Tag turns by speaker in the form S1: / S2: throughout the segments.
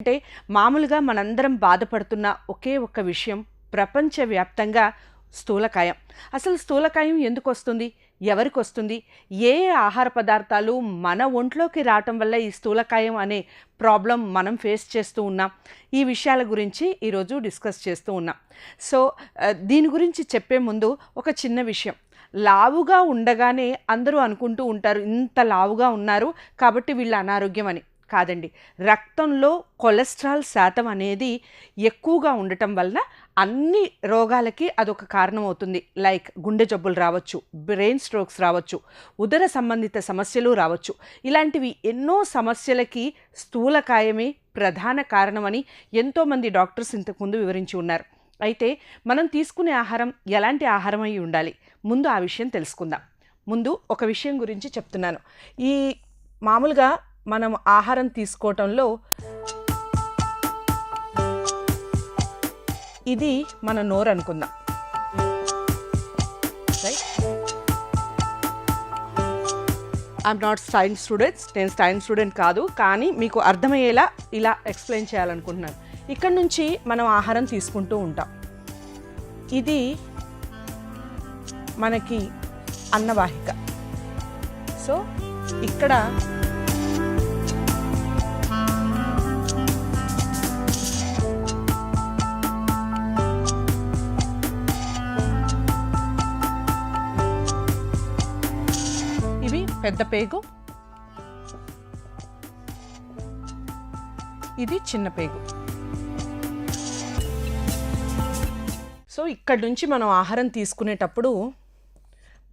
S1: అంటే మామూలుగా మనందరం బాధపడుతున్న ఒకే ఒక్క విషయం ప్రపంచవ్యాప్తంగా స్థూలకాయం. అసలు స్థూలకాయం ఎందుకు వస్తుంది ఎవరికి వస్తుంది ఏ ఆహార పదార్థాలు మన ఒంట్లోకి రావటం వల్ల ఈ స్థూలకాయం అనే ప్రాబ్లం మనం ఫేస్ చేస్తూ ఉన్నాం? ఈ విషయాల గురించి ఈరోజు డిస్కస్ చేస్తూ ఉన్నాం. సో దీని గురించి చెప్పే ముందు ఒక చిన్న విషయం. లావుగా ఉండగానే అందరూ అనుకుంటూ ఉంటారు ఇంత లావుగా ఉన్నారు కాబట్టి వీళ్ళు అనారోగ్యం అని. కాదండి. రక్తంలో కొలెస్ట్రాల్ శాతం అనేది ఎక్కువగా ఉండటం వలన అన్ని రోగాలకి అదొక కారణం అవుతుంది లైక్ గుండె జబ్బులు రావచ్చు బ్రెయిన్ స్ట్రోక్స్ రావచ్చు ఉదర సంబంధిత సమస్యలు రావచ్చు. ఇలాంటివి ఎన్నో సమస్యలకి స్థూలకాయమే ప్రధాన కారణమని ఎంతోమంది డాక్టర్స్ ఇంతకుముందు వివరించి ఉన్నారు. అయితే మనం తీసుకునే ఆహారం ఎలాంటి ఆహారం అయి ఉండాలి? ముందు ఆ విషయం తెలుసుకుందాం. ముందు ఒక విషయం గురించి చెప్తున్నాను. ఈ మామూలుగా మనం ఆహారం తీసుకోవటంలో ఇది మన నోరు అనుకుందాం. Right I'm not science students నేను సైన్స్ స్టూడెంట్ కాదు. కానీ మీకు అర్థమయ్యేలా ఇలా ఎక్స్ప్లెయిన్ చేయాలనుకుంటున్నాను. ఇక్కడ నుంచి మనం ఆహారం తీసుకుంటూ ఉంటాం. ఇది మనకి అన్నవాహిక. సో ఇక్కడ పెద్ద పేగు. ఇది చిన్న పేగు. సో ఇక్కడ నుంచి మనం ఆహారం తీసుకునేటప్పుడు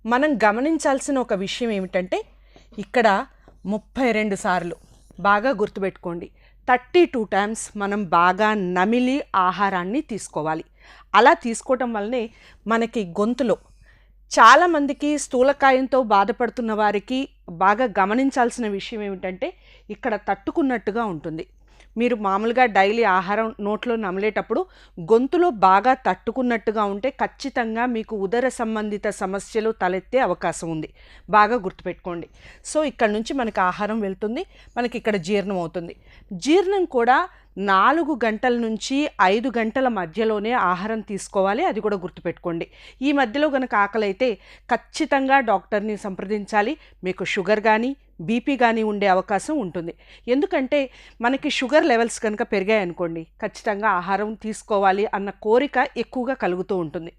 S1: మనం గమనించాల్సిన ఒక విషయం ఏమిటంటే ఇక్కడ ముప్పై రెండు సార్లు బాగా గుర్తుపెట్టుకోండి. థర్టీ టూ టైమ్స్ మనం బాగా నమిలి ఆహారాన్ని తీసుకోవాలి. అలా తీసుకోవటం వల్లనే మనకి గొంతులో చాలామందికి స్థూలకాయంతో బాధపడుతున్న వారికి బాగా గమనించాల్సిన విషయం ఏమిటంటే ఇక్కడ తట్టుకున్నట్టుగా ఉంటుంది. మీరు మామూలుగా డైలీ ఆహారం నోట్లో నమిలేటప్పుడు గొంతులో బాగా తట్టుకున్నట్టుగా ఉంటే ఖచ్చితంగా మీకు ఉదర సంబంధిత సమస్యలు తలెత్తే అవకాశం ఉంది. బాగా గుర్తుపెట్టుకోండి. సో ఇక్కడ నుంచి మనకి ఆహారం వెళ్తుంది. మనకి ఇక్కడ జీర్ణం అవుతుంది. జీర్ణం కూడా నాలుగు గంటల నుంచి ఐదు గంటల మధ్యలోనే ఆహారం తీసుకోవాలి. అది కూడా గుర్తుపెట్టుకోండి. ఈ మధ్యలో కనుక ఆకలి అయితే ఖచ్చితంగా డాక్టర్ని సంప్రదించాలి. మీకు షుగర్ కానీ బీపీ కానీ ఉండే అవకాశం ఉంటుంది. ఎందుకంటే మనకి షుగర్ లెవెల్స్ కనుక పెరిగాయనుకోండి ఖచ్చితంగా ఆహారం తీసుకోవాలి అన్న కోరిక ఎక్కువగా కలుగుతూ ఉంటుంది.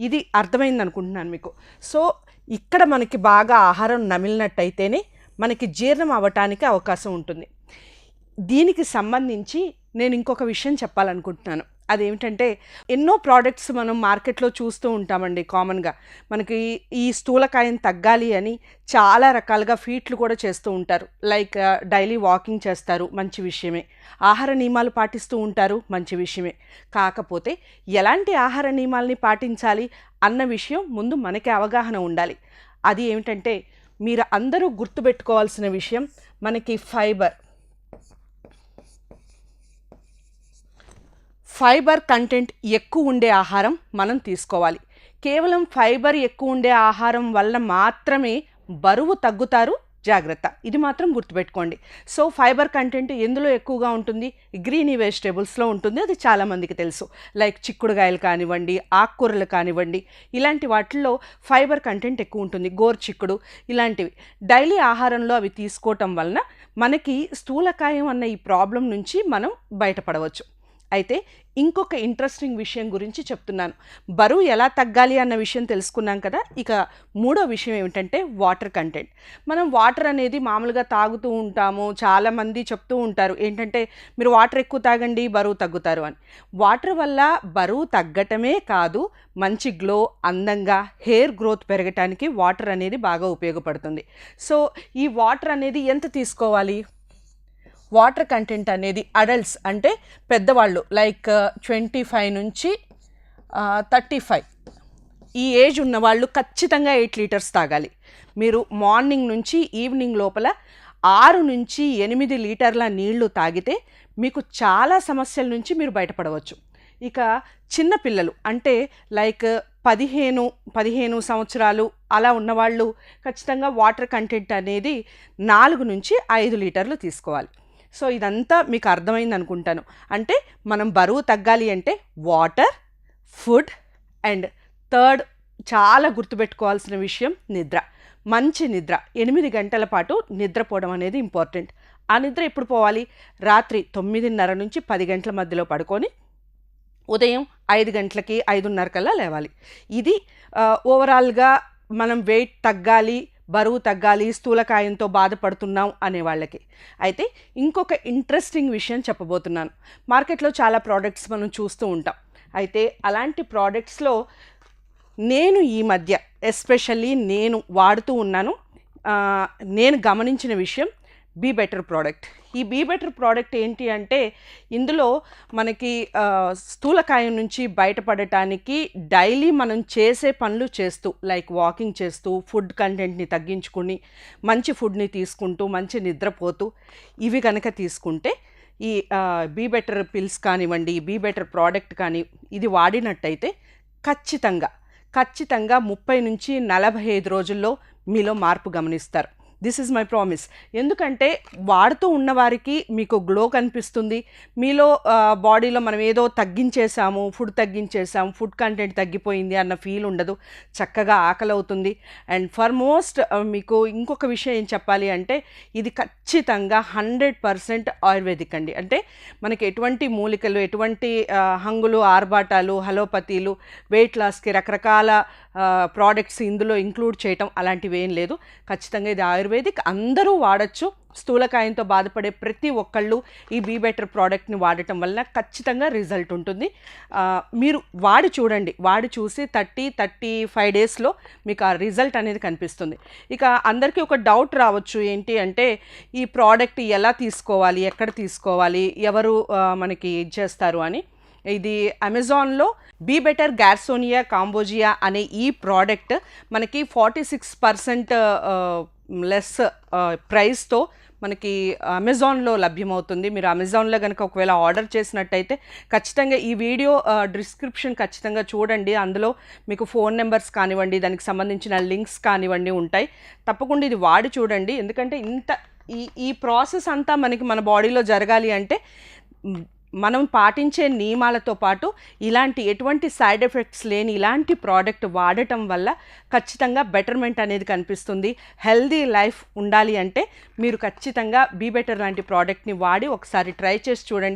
S1: ఇది అర్థమైంది అనుకుంటున్నాను మీకు. సో ఇక్కడ మనకి బాగా ఆహారం నమిలినట్టయితేనే మనకి జీర్ణం అవ్వటానికి అవకాశం ఉంటుంది. దీనికి సంబంధించి నేను ఇంకొక విషయం చెప్పాలనుకుంటున్నాను. అదేమిటంటే ఎన్నో ప్రోడక్ట్స్ మనం మార్కెట్లో చూస్తూ ఉంటామండి కామన్గా మనకి ఈ స్థూలకాయం తగ్గాలి అని చాలా రకాలుగా ఫీట్లు కూడా చేస్తూ ఉంటారు. లైక్ డైలీ వాకింగ్ చేస్తారు మంచి విషయమే. ఆహార నియమాలు పాటిస్తూ ఉంటారు మంచి విషయమే. కాకపోతే ఎలాంటి ఆహార నియమాల్ని పాటించాలి అన్న విషయం ముందు మనకి అవగాహన ఉండాలి. అది ఏమిటంటే మీరు అందరూ గుర్తుపెట్టుకోవాల్సిన విషయం మనకి ఫైబర్ ఫైబర్ కంటెంట్ ఎక్కువ ఉండే ఆహారం మనం తీసుకోవాలి. కేవలం ఫైబర్ ఎక్కువ ఉండే ఆహారం వల్ల మాత్రమే బరువు తగ్గుతారు. జాగ్రత్త. ఇది మాత్రం గుర్తుపెట్టుకోండి. సో ఫైబర్ కంటెంట్ ఎందులో ఎక్కువగా ఉంటుంది? గ్రీనీ వెజిటేబుల్స్లో ఉంటుంది. అది చాలామందికి తెలుసు. లైక్ చిక్కుడుగాయలు కానివ్వండి ఆకుకూరలు కానివ్వండి ఇలాంటి వాటిల్లో ఫైబర్ కంటెంట్ ఎక్కువ ఉంటుంది. గోరు చిక్కుడు ఇలాంటివి. డైలీ ఆహారంలో అవి తీసుకోవటం వలన మనకి స్థూలకాయం అన్న ఈ ప్రాబ్లం నుంచి మనం బయటపడవచ్చు. అయితే ఇంకొక ఇంట్రెస్టింగ్ విషయం గురించి చెప్తున్నాను. బరువు ఎలా తగ్గాలి అన్న విషయం తెలుసుకున్నాం కదా? ఇక మూడో విషయం ఏమిటంటే వాటర్ కంటెంట్ మనం వాటర్ అనేది మామూలుగా తాగుతూ ఉంటాము చాలామంది చెప్తూ ఉంటారు. ఏంటంటే మీరు వాటర్ ఎక్కువ తాగండి బరువు తగ్గుతారు అని. వాటర్ వల్ల బరువు తగ్గటమే కాదు మంచి గ్లో అందంగా హెయిర్ గ్రోత్ పెరగటానికి వాటర్ అనేది బాగా ఉపయోగపడుతుంది. సో ఈ వాటర్ అనేది ఎంత తీసుకోవాలి? వాటర్ కంటెంట్ అనేది అడల్ట్స్ అంటే పెద్దవాళ్ళు లైక్ ట్వంటీ ఫైవ్ నుంచి థర్టీ ఫైవ్. ఈ ఏజ్ ఉన్న వాళ్ళు ఖచ్చితంగా ఎయిట్ లీటర్స్ తాగాలి. మీరు మార్నింగ్ నుంచి ఈవినింగ్ లోపల ఆరు నుంచి ఎనిమిది లీటర్ల నీళ్ళు తాగితే మీకు చాలా సమస్యల నుంచి మీరు బయటపడవచ్చు. ఇక చిన్న పిల్లలు అంటే లైక్ పదిహేను పదిహేను సంవత్సరాలు అలా ఉన్నవాళ్ళు ఖచ్చితంగా వాటర్ కంటెంట్ అనేది నాలుగు నుంచి ఐదు లీటర్లు తీసుకోవాలి. సో ఇదంతా మీకు అర్థమైంది అనుకుంటాను. అంటే మనం బరువు తగ్గాలి అంటే వాటర్ ఫుడ్ అండ్ థర్డ్ చాలా గుర్తుపెట్టుకోవాల్సిన విషయం నిద్ర. మంచి నిద్ర. ఎనిమిది గంటల పాటు నిద్రపోవడం అనేది ఇంపార్టెంట్. ఆ నిద్ర ఎప్పుడు పోవాలి? రాత్రి తొమ్మిదిన్నర నుంచి పది గంటల మధ్యలో పడుకొని ఉదయం ఐదు గంటలకి ఐదున్నర కల్లా లేవాలి. ఇది ఓవరాల్గా మనం వెయిట్ తగ్గాలి బరువు తగ్గాలి స్థూలకాయంతో బాధపడుతున్నాం అనే వాళ్ళకి. అయితే ఇంకొక ఇంట్రెస్టింగ్ విషయం చెప్పబోతున్నాను. మార్కెట్లో చాలా ప్రోడక్ట్స్ మనం చూస్తూ ఉంటాం. అయితే అలాంటి ప్రోడక్ట్స్లో నేను ఈ మధ్య ఎస్పెషల్లీ నేను వాడుతూ ఉన్నాను నేను గమనించిన విషయం బీ బెటర్ ప్రోడక్ట్ ఈ బీ బెటర్ ప్రోడక్ట్ ఏంటి అంటే ఇందులో మనకి స్థూలకాయం నుంచి బయటపడటానికి డైలీ మనం చేసే పనులు చేస్తూ లైక్ వాకింగ్ చేస్తూ ఫుడ్ కంటెంట్ని తగ్గించుకుని మంచి ఫుడ్ని తీసుకుంటూ మంచి నిద్రపోతూ ఇవి కనుక తీసుకుంటే ఈ బీ బెటర్ పిల్స్ కానివ్వండి బీ బెటర్ ప్రోడక్ట్ కానీ ఇది వాడినట్టయితే ఖచ్చితంగా ఖచ్చితంగా ముప్పై నుంచి నలభై ఐదు రోజుల్లో మీలో మార్పు గమనిస్తారు. దిస్ ఇస్ మై ప్రామిస్ ఎందుకంటే వాడుతూ ఉన్నవారికి మీకు గ్లో కనిపిస్తుంది. మీలో బాడీలో మనం ఏదో తగ్గించేసాము ఫుడ్ తగ్గించేసాము ఫుడ్ కంటెంట్ తగ్గిపోయింది అన్న ఫీల్ ఉండదు. చక్కగా ఆకలి అవుతుంది అండ్ ఫర్ మోస్ట్ మీకు ఇంకొక విషయం ఏం చెప్పాలి అంటే ఇది ఖచ్చితంగా హండ్రెడ్ పర్సెంట్ ఆయుర్వేదిక్ అండి. అంటే మనకి ఎటువంటి మూలికలు ఎటువంటి హంగులు ఆర్భాటాలు హలోపతీలు వెయిట్ లాస్కి రకరకాల ప్రోడక్ట్స్ ఇందులో ఇంక్లూడ్ చేయటం అలాంటివి ఏం లేదు. ఖచ్చితంగా ఇది ఆయుర్వేదిక్ అందరూ వాడచ్చు. స్థూలకాయంతో బాధపడే ప్రతి ఒక్కళ్ళు ఈ బీ బెటర్ ప్రోడక్ట్ని వాడటం వల్ల ఖచ్చితంగా రిజల్ట్ ఉంటుంది. మీరు వాడి చూడండి. వాడి చూసి థర్టీ థర్టీ ఫైవ్ డేస్లో మీకు ఆ రిజల్ట్ అనేది కనిపిస్తుంది. ఇక అందరికీ ఒక డౌట్ రావచ్చు. ఏంటి అంటే ఈ ప్రోడక్ట్ ఎలా తీసుకోవాలి? ఎక్కడ తీసుకోవాలి? ఎవరు మనకి ఇది చేస్తారు అని. ఇది అమెజాన్లో బీ బెటర్ గ్యార్సోనియా కాంబోజియా అనే ఈ ప్రోడక్ట్ మనకి ఫార్టీ సిక్స్ పర్సెంట్ లెస్ ప్రైస్తో మనకి అమెజాన్లో లభ్యమవుతుంది. మీరు అమెజాన్లో కనుక ఒకవేళ ఆర్డర్ చేసినట్టయితే ఖచ్చితంగా ఈ వీడియో డిస్క్రిప్షన్ ఖచ్చితంగా చూడండి. అందులో మీకు ఫోన్ నెంబర్స్ కానివ్వండి దానికి సంబంధించిన లింక్స్ కానివ్వండి ఉంటాయి. తప్పకుండా ఇది వాడి చూడండి. ఎందుకంటే ఇంత ఈ ఈ ప్రాసెస్ అంతా మనకి మన బాడీలో జరగాలి అంటే మనం పాటించే నియమాలతో పాటు ఇలాంటి ఎటువంటి సైడ్ ఎఫెక్ట్స్ లేని ఇలాంటి ప్రోడక్ట్ వాడటం వల్ల ఖచ్చితంగా బెటర్మెంట్ అనేది కనిపిస్తుంది. హెల్దీ లైఫ్ ఉండాలి అంటే మీరు ఖచ్చితంగా బీ బెటర్ లాంటి ప్రోడక్ట్ని వాడి ఒకసారి ట్రై చేసి చూడండి.